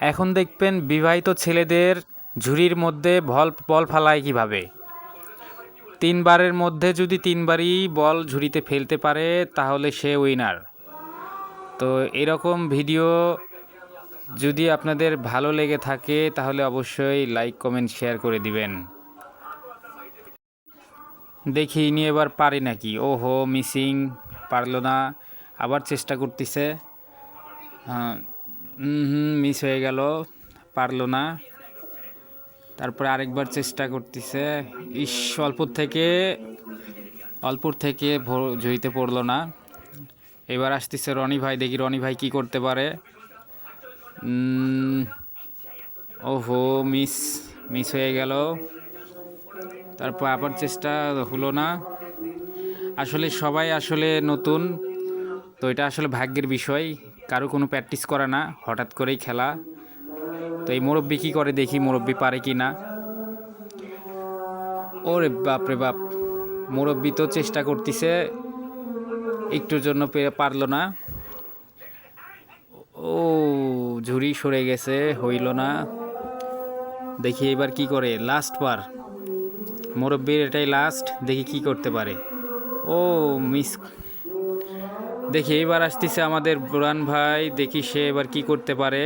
এখন দেখবেন বিবাহিত ছেলেদের ঝুড়ির মধ্যে বল বল ফালায় কীভাবে? তিনবারের মধ্যে যদি তিনবারই বল ঝুড়িতে ফেলতে পারে, তাহলে সে উইনার তো এরকম ভিডিও যদি আপনাদের ভালো লেগে থাকে, তাহলে অবশ্যই লাইক কমেন্ট শেয়ার করে দিবেন। দেখি ইনি এবার পারি নাকি। ওহো মিসিং পারল না। আবার চেষ্টা করতেছে। হ্যাঁ হুম মিস হয়ে গেল, পারল না। তারপরে আরেকবার চেষ্টা করতেছে। ইস, অল্পর থেকে অল্পর থেকে ভো- ঝুড়িতে পড়ল না। এবার আসতেছে রনি ভাই, দেখি রনি ভাই কি করতে পারে। ওহো মিস মিস হয়ে গেল। তারপর আবার চেষ্টা হলো না। আসলে সবাই আসলে নতুন, তো এটা আসলে ভাগ্যের বিষয়। কারও কোনো প্র্যাকটিস করে না, হঠাৎ করেই খেলা। তো এই মুরব্বি কী করে দেখি, মুরব্বি পারে কি না? ওরে বাপ রে বাপ, মুরব্বী তো চেষ্টা করতেছে, একটুর জন্য পারল না। ও, ঝুড়ি সরে গেছে, হইল না। দেখি এবার কি করে লাস্ট বার। মুরব্বির এটাই লাস্ট দেখি কি করতে পারে। ও, মিস দেখি এবার আসতেছে আমাদের বুরান ভাই, দেখি সে এবার কি করতে পারে।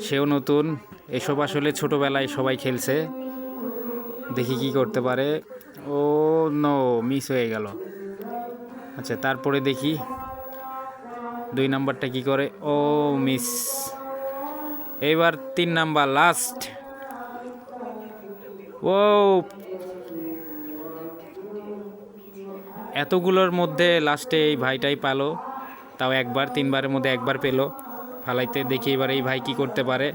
সেও নতুন, এসব আসলে ছোটোবেলায় সবাই খেলছে। দেখি কি করতে পারে। ও নো, মিস হয়ে গেল। আচ্ছা তারপরে দেখি, দুই নাম্বারটা কি করে? ও, মিস। এবার তিন নাম্বার, লাস্ট। ও এতগুলোর মধ্যে লাস্টে এই ভাইটাই পালো। তাও একবার, তিনবারের মধ্যে একবার পেল। ফালাইতে দেখি এবার এই ভাই কি করতে পারে।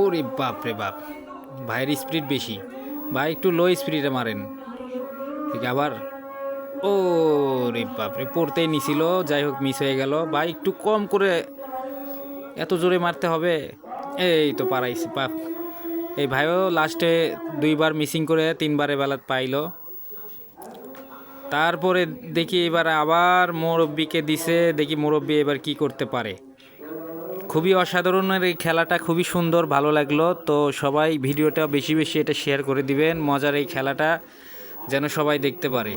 ওরে বাপ রে বাপ, ভাইয়ের স্পিড বেশি। ভাই একটু লো স্পিডে মারেন। ঠিক আবার? ও রে বাপ রে, পড়তেই নিছিল, যাই হোক মিস হয়ে গেল। ভাই একটু কম করে এত জোরে মারতে হবে। এই তো পারাইছি, বাপ। এই ভাইও লাস্টে দুইবার মিসিং করে তিনবারে বেলাত পাইলো। তারপরে দেখি এবার আবার মুরব্বিকে দিছে, দেখি মুরব্বি এবার কি করতে পারে। খুবই অসাধারণের এই খেলাটা, খুবই সুন্দর, ভালো লাগল। তো সবাই ভিডিওটা বেশি বেশি এটা শেয়ার করে দিবেন, মজার এই খেলাটা যেন সবাই দেখতে পারে।